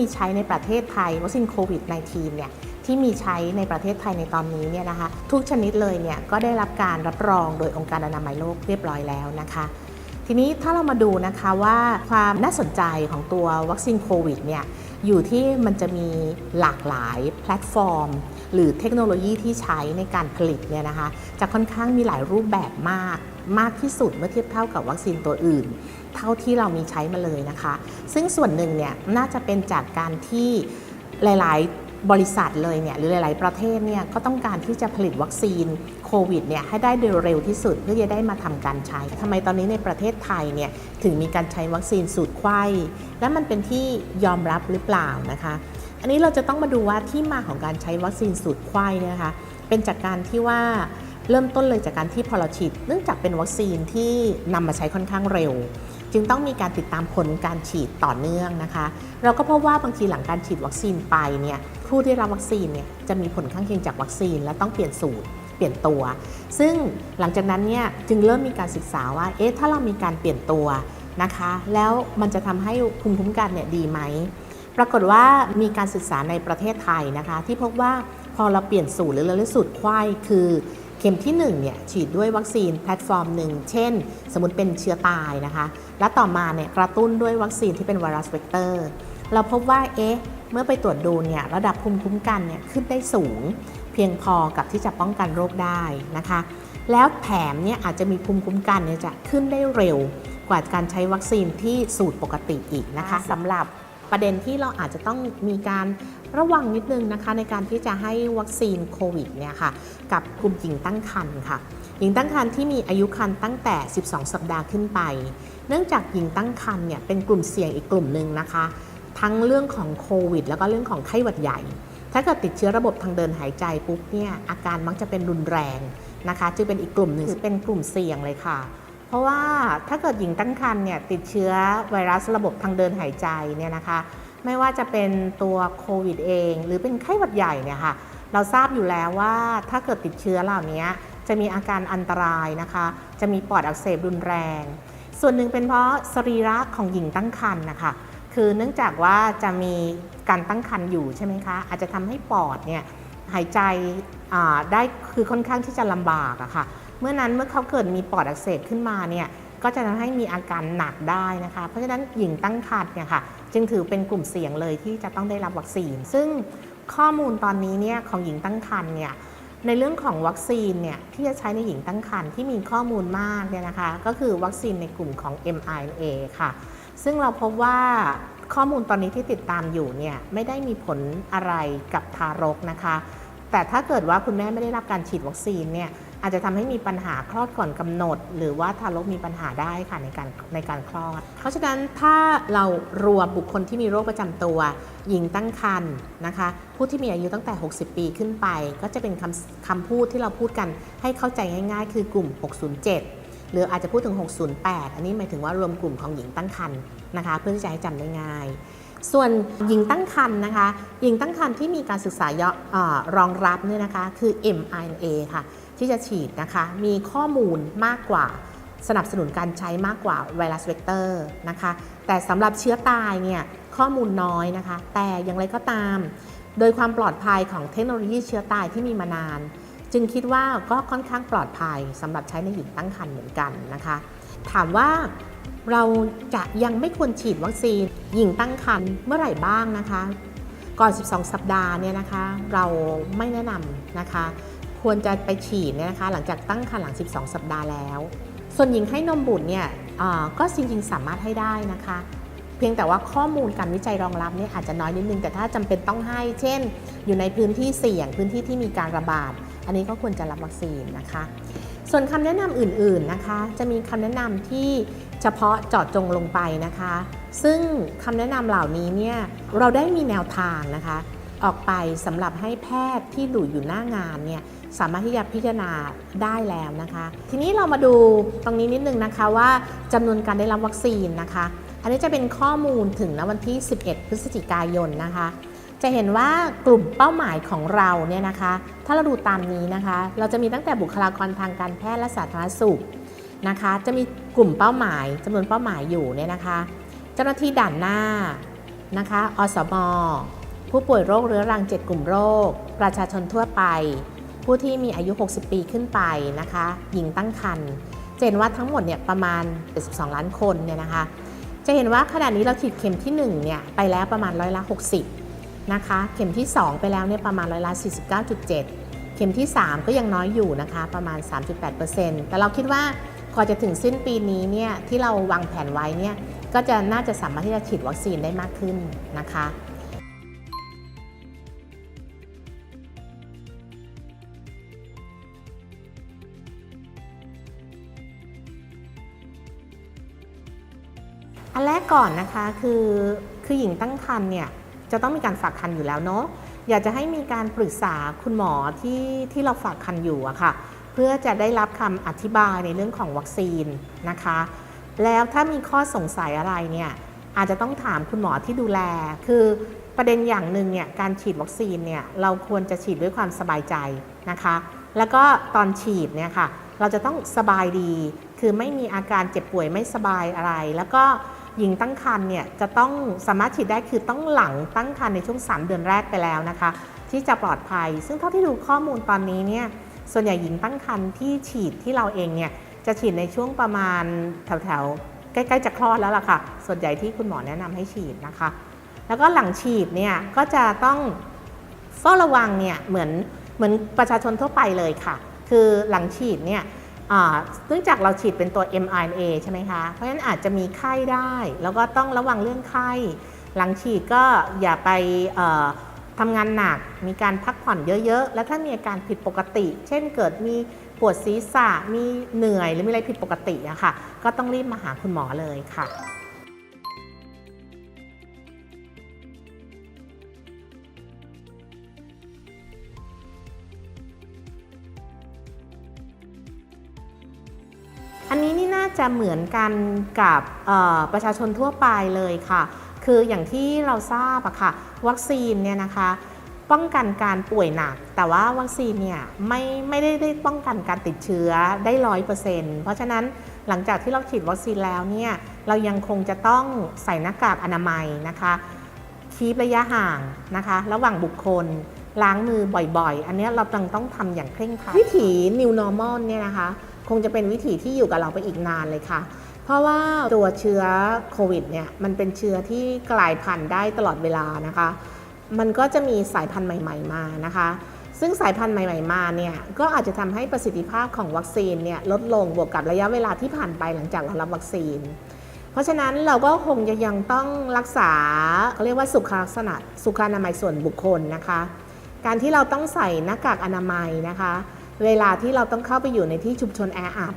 ซีนที่มีใช้ในประเทศไทยวัคซีนโควิด -19 เนี่ยที่มีใช้ในประเทศไทยในตอนนี้เนี่ยนะคะทุกชนิดเลยเนี่ยก็ได้รับการรับรองโดยองค์การอนามัยโลกเรียบร้อยแล้วนะคะทีนี้ถ้าเรามาดูนะคะว่าความน่าสนใจของตัววัคซีนโควิดเนี่ยอยู่ที่มันจะมีหลากหลายแพลตฟอร์ม หรือเทคโนโลยีที่ใช้ในการผลิตเนี่ยนะคะจะค่อนข้างมีหลายรูปแบบมาก มากที่สุดเมื่อเทียบเท่ากับวัคซีนตัวอื่น เท่าที่เรามีใช้มาเลยนะคะ ซึ่งส่วนหนึ่งเนี่ยน่าจะเป็นจากการที่หลาย ๆ บริษัทเลยเนี่ยหรือหลาย ๆ ประเทศเนี่ยก็ต้องการที่จะผลิตวัคซีนโควิดเนี่ยให้ได้โดยเร็วที่สุดเพื่อจะได้มาทำการใช้ทำไมตอนนี้ในประเทศไทยเนี่ยถึงมีการใช้วัคซีนสูตรไข้และมันเป็นที่ยอมรับหรือเปล่านะคะ อันนี้เราจะต้องมาดูว่าที่มาของการใช้วัคซีนสูตรไข้เนี่ยนะคะเป็นจากการที่ว่าเริ่มต้นเลยจากการที่พอเราฉีดเนื่องจากเป็นวัคซีนที่นำมาใช้ค่อนข้างเร็ว จึงต้องมีการติดตามผลการฉีดต่อเนื่องนะคะ เราก็พบว่าบางทีหลังการฉีดวัคซีนไปเนี่ยผู้ที่รับวัคซีนเนี่ยจะมีผลข้างเคียงจากวัคซีน และต้องเปลี่ยนสูตรเปลี่ยนตัว ซึ่งหลังจากนั้นเนี่ยจึงเริ่มมีการศึกษาว่าเอ๊ะถ้าเรามีการเปลี่ยนตัวนะคะ แล้วมันจะทำให้ภูมิคุ้มกันเนี่ยดีไหมปรากฏว่ามีการศึกษาในประเทศไทยนะคะ ที่พบว่า อเราเปลี่ยนสูตรหรือเราเรียกสูตรไข้คือเข็มที่1เนี่ยฉีดด้วยวัคซีนแพลตฟอร์มหนึ่งเช่น สมมติเป็นเชื้อตายนะคะ และต่อมาเนี่ยกระตุ้นด้วยวัคซีนที่เป็นไวรัสเวกเตอร์ เราพบว่าเอ๊ะเมื่อไปตรวจดูเนี่ยระดับภูมิคุ้มกันเนี่ยขึ้นได้สูง เพียงพอกับที่จะป้องกันโรคได้นะคะ แล้วแถมเนี่ยอาจจะมีภูมิคุ้มกันเนี่ยจะขึ้นได้เร็วกว่าการใช้วัคซีนที่สูตรปกติอีกนะคะสำหรับ ประเด็นที่เราอาจจะต้องมีการระวังนิดนึงนะคะในการที่จะให้วัคซีนโควิดเนี่ยค่ะกับกลุ่มหญิงตั้งครรภ์ค่ะ หญิงตั้งครรภ์ที่มีอายุครรภ์ตั้งแต่ 12 สัปดาห์ขึ้นไป เนื่องจากหญิงตั้งครรภ์เนี่ยเป็นกลุ่มเสี่ยงอีกกลุ่มหนึ่งนะคะ ทั้งเรื่องของโควิด แล้วก็เรื่องของไข้หวัดใหญ่ ถ้าเกิดติดเชื้อระบบทางเดินหายใจปุ๊บเนี่ยอาการมักจะเป็นรุนแรงนะคะจึงเป็นอีกกลุ่มหนึ่งเป็นกลุ่มเสี่ยงเลยค่ะ เพราะว่าถ้าเกิดหญิงตั้งครรภ์เนี่ยติดเชื้อไวรัสระบบทางเดินหายใจเนี่ยนะคะ ไม่ว่าจะเป็นตัวโควิดเอง หรือเป็นไข้หวัดใหญ่เนี่ยค่ะเราทราบอยู่แล้วว่าถ้าเกิดติดเชื้อเหล่านี้จะมีอาการอันตรายนะคะ จะมีปอดอักเสบรุนแรง ส่วนหนึ่งเป็นเพราะสรีระของหญิงตั้งครรภ์นะคะ คือเนื่องจากว่าจะมีการตั้งครรภ์อยู่ใช่ไหมคะ อาจจะทำให้ปอดเนี่ย หายใจได้คือค่อนข้างที่จะลำบากอะค่ะ เมื่อนั้นเมื่อเขาเกิดมีปอดอักเสบขึ้นมาเนี่ยก็จะทำให้มีอาการหนักได้นะคะ เพราะฉะนั้นหญิงตั้งครรภ์เนี่ยค่ะจึงถือเป็นกลุ่มเสี่ยงเลยที่จะต้องได้รับวัคซีน ซึ่งข้อมูลตอนนี้เนี่ยของหญิงตั้งครรภ์เนี่ยในเรื่องของวัคซีนเนี่ยที่จะใช้ในหญิงตั้งครรภ์ที่มีข้อมูลมากเนี่ยนะคะ ก็คือวัคซีนในกลุ่มของ mRNA ค่ะ ซึ่งเราพบว่าข้อมูลตอนนี้ที่ติดตามอยู่เนี่ยไม่ได้มีผลอะไรกับทารกนะคะ แต่ถ้าเกิดว่าคุณแม่ไม่ได้รับการฉีดวัคซีนเนี่ยอาจจะทำให้มีปัญหาคลอดก่อนกำหนด หรือว่าทารกมีปัญหาได้ค่ะในการในการคลอด เพราะฉะนั้นถ้าเรารวมบุคคลที่มีโรคประจำตัว หญิงตั้งครรภ์นะคะ ผู้ที่มีอายุตั้งแต่ 60 ปีขึ้นไป ก็จะเป็นคำคำพูดที่เราพูดกันให้เข้าใจง่าย ๆ คือกลุ่ม 607 หรืออาจจะพูดถึง 608 อันนี้หมายถึงว่ารวมกลุ่มของหญิงตั้งครรภ์นะคะ เพื่อที่จะให้จำได้ง่าย ส่วนหญิงตั้งครรภ์นะคะหญิงตั้งครรภ์ที่มีการศึกษาเยาะรองรับเนี่ยนะคะคือ mRNA ค่ะ ที่จะฉีดนะคะ มีข้อมูลมากกว่าสนับสนุนการใช้มากกว่าไวรัสเวกเตอร์นะคะ แต่สำหรับเชื้อตายเนี่ยข้อมูลน้อยนะคะ แต่อย่างไรก็ตาม โดยความปลอดภัยของเทคโนโลยีเชื้อตายที่มีมานาน จึงคิดว่าก็ค่อนข้างปลอดภัยสำหรับใช้ในหญิงตั้งครรภ์เหมือนกันนะคะ ถามว่าเราจะยังไม่ควรฉีดวัคซีนหญิงตั้งครรภ์เมื่อไหร่บ้างนะคะ ก่อน 12 สัปดาห์เนี่ยนะคะ เราไม่แนะนำนะคะ ควรจะไปฉีดเนี่ยนะคะ หลังจากตั้งครรภ์หลัง 12 สัปดาห์แล้ว ส่วนหญิงให้นมบุตรเนี่ยก็จริงๆสามารถให้ได้นะคะ เพียงแต่ว่าข้อมูลการวิจัยรองรับเนี่ยอาจจะน้อยนิดนึงแต่ถ้าจำเป็นต้องให้ เช่น อยู่ในพื้นที่เสี่ยงพื้นที่ที่มีการระบาด อันนี้ก็ควรจะรับวัคซีนนะคะ ส่วนคำแนะนำอื่นๆนะคะ จะมีคำแนะนำที่เฉพาะเจาะจงลงไปนะคะ ซึ่งคำแนะนำเหล่านี้เนี่ยเราได้มีแนวทางนะคะ ออกไปสำหรับให้แพทย์ที่ดูอยู่หน้างานเนี่ยสามารถที่จะพิจารณาได้แล้วนะคะ ทีนี้เรามาดูตรงนี้นิดนึงนะคะว่าจำนวนการได้รับวัคซีนนะคะ อันนี้จะเป็นข้อมูลถึงณวันที่ 11 พฤศจิกายนนะคะ จะเห็นว่ากลุ่มเป้าหมายของเราเนี่ยนะคะ ถ้าเราดูตามนี้นะคะ เราจะมีตั้งแต่บุคลากรทางการแพทย์และสาธารณสุขนะคะ จะมีกลุ่มเป้าหมายจำนวนเป้าหมายอยู่เนี่ยนะคะ เจ้าหน้าที่ด่านหน้านะคะ อสม ผู้ป่วยโรคเรื้อรัง 7 กลุ่มโรค ประชาชนทั่วไป ผู้ที่มีอายุ 60 ปีขึ้นไปนะคะ หญิงตั้งครรภ์เห็นว่าทั้งหมดเนี่ยประมาณ 72 ล้านคนเนี่ยนะคะ จะเห็นว่าขณะนี้เราฉีดเข็มที่1เนี่ยไปแล้วประมาณร้อยละ 60 นะคะ เข็มที่ 2 ไปแล้วเนี่ยประมาณร้อยละ49.7 เข็มที่ 3 ก็ยังน้อยอยู่นะคะประมาณ 3.8%แต่เราคิดว่าพอจะถึงสิ้นปีนี้เนี่ยที่เราวางแผนไว้เนี่ยก็จะน่าจะสามารถที่จะฉีดวัคซีนได้มากขึ้นนะคะอันแรกก่อนนะคะคือคือหญิงตั้งครรภ์เนี่ย จะต้องมีการฝากครรภ์อยู่แล้วเนาะอยากจะให้มีการปรึกษาคุณหมอที่ที่เราฝากครรภ์อยู่อะค่ะ เพื่อจะได้รับคำอธิบายในเรื่องของวัคซีนนะคะ แล้วถ้ามีข้อสงสัยอะไรเนี่ยอาจจะต้องถามคุณหมอที่ดูแล คือประเด็นอย่างหนึ่งเนี่ยการฉีดวัคซีนเนี่ยเราควรจะฉีดด้วยความสบายใจนะคะ แล้วก็ตอนฉีดเนี่ยค่ะเราจะต้องสบายดี คือไม่มีอาการเจ็บป่วยไม่สบายอะไร แล้วก็ หญิงตั้งครรภ์เนี่ยจะต้องสามารถฉีดได้คือต้องหลังตั้งครรภ์ในช่วง 3 เดือนแรกไปแล้วนะคะ ที่จะปลอดภัย ซึ่งเท่าที่ดูข้อมูลตอนนี้เนี่ยส่วนใหญ่หญิงตั้งครรภ์ที่ฉีดที่เราเองเนี่ยจะฉีดในช่วงประมาณแถวๆใกล้ๆจะคลอดแล้วล่ะค่ะ ส่วนใหญ่ที่คุณหมอแนะนำให้ฉีดนะคะ แล้วก็หลังฉีดเนี่ยก็จะต้องเฝ้าระวังเนี่ยเหมือนเหมือนประชาชนทั่วไปเลยค่ะ คือหลังฉีดเนี่ย เนื่องจากเราฉีดเป็นตัว mRNA ใช่ไหมคะ เพราะฉะนั้นอาจจะมีไข้ได้ แล้วก็ต้องระวังเรื่องไข้ หลังฉีดก็อย่าไปทำงานหนัก มีการพักผ่อนเยอะๆ แล้วถ้ามีอาการผิดปกติ เช่นเกิดมีปวดศีรษะ มีเหนื่อย หรือมีอะไรผิดปกติอะค่ะ ก็ต้องรีบมาหาคุณหมอเลยค่ะ จะเหมือนกันกับประชาชนทั่วไปเลยค่ะ คืออย่างที่เราทราบอะค่ะ วัคซีนเนี่ยนะคะป้องกันการป่วยหนัก แต่ว่าวัคซีนเนี่ยไม่ไม่ได้ได้ป้องกันการติดเชื้อได้ร้อยเปอร์เซ็นต์เพราะฉะนั้นหลังจากที่เราฉีดวัคซีนแล้วเนี่ยเรายังคงจะต้องใส่หน้ากากอนามัยนะคะคีประยะห่างนะคะ ระหว่างบุคคลล้างมือบ่อยๆ อันนี้เราต้องต้องทำอย่างเคร่งครัดวิถี New Normal เนี่ยนะคะ คงจะเป็นวิถีที่อยู่กับเราไปอีกนานเลยค่ะ เพราะว่าตัวเชื้อโควิดเนี่ยมันเป็นเชื้อที่กลายพันธุ์ได้ตลอดเวลานะคะ มันก็จะมีสายพันธุ์ใหม่ ๆ มานะคะ ซึ่งสายพันธุ์ใหม่ ๆ มาเนี่ยก็อาจจะทำให้ประสิทธิภาพของวัคซีนเนี่ยลดลงบวกกับระยะเวลาที่ผ่านไปหลังจากเรารับวัคซีนเพราะฉะนั้นเราก็คงจะยังต้องรักษาเขาเรียกว่าสุขลักษณะสุขอนามัยส่วนบุคคลนะคะ การที่เราต้องใส่หน้ากากอนามัยนะคะ เวลาที่เราต้องเข้าไปอยู่ในที่ชุมชนแออัด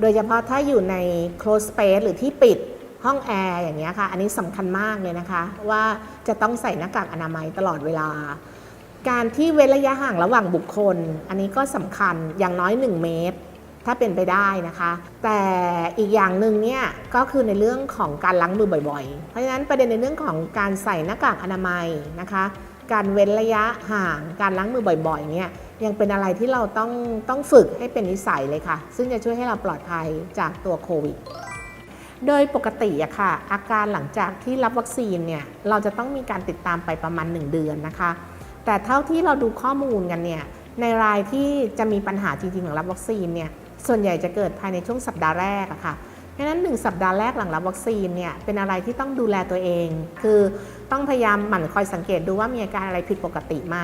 โดยเฉพาะถ้าอยู่ใน close space หรือที่ปิดห้องแอร์อย่างเงี้ยค่ะ อันนี้สำคัญมากเลยนะคะ ว่าจะต้องใส่หน้ากากอนามัยตลอดเวลา การที่เว้นระยะห่างระหว่างบุคคล อันนี้ก็สำคัญอย่างน้อย 1 เมตร ถ้าเป็นไปได้นะคะ แต่อีกอย่างหนึ่งเนี่ยก็คือในเรื่องของการล้างมือบ่อยๆ เพราะฉะนั้นประเด็นในเรื่องของการใส่หน้ากากอนามัยนะคะ การเว้นระยะห่าง การล้างมือบ่อยๆเนี่ย ยังเป็นอะไรที่เราต้องต้องฝึกให้เป็นนิสัยเลยค่ะ ซึ่งจะช่วยให้เราปลอดภัยจากตัวโควิด โดยปกติอะค่ะ อาการหลังจากที่รับวัคซีนเนี่ยเราจะต้องมีการติดตามไปประมาณ 1 เดือนนะคะ แต่เท่าที่เราดูข้อมูลกันเนี่ยในรายที่จะมีปัญหาจริงๆหลังรับวัคซีนเนี่ยส่วนใหญ่จะเกิดภายในช่วงสัปดาห์แรกอะค่ะเพราะฉะนั้น 1 สัปดาห์แรกหลังรับวัคซีนเนี่ยเป็นอะไรที่ต้องดูแลตัวเอง คือต้องพยายามหมั่นคอยสังเกตดูว่ามีอาการอะไรผิดปกติไหม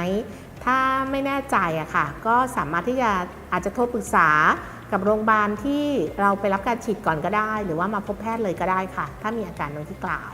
ถ้าไม่แน่ใจอะค่ะ ก็สามารถที่จะอาจจะโทรปรึกษากับโรงพยาบาลที่เราไปรับการฉีดก่อนก็ได้ หรือว่ามาพบแพทย์เลยก็ได้ค่ะ ถ้ามีอาการดังที่กล่าว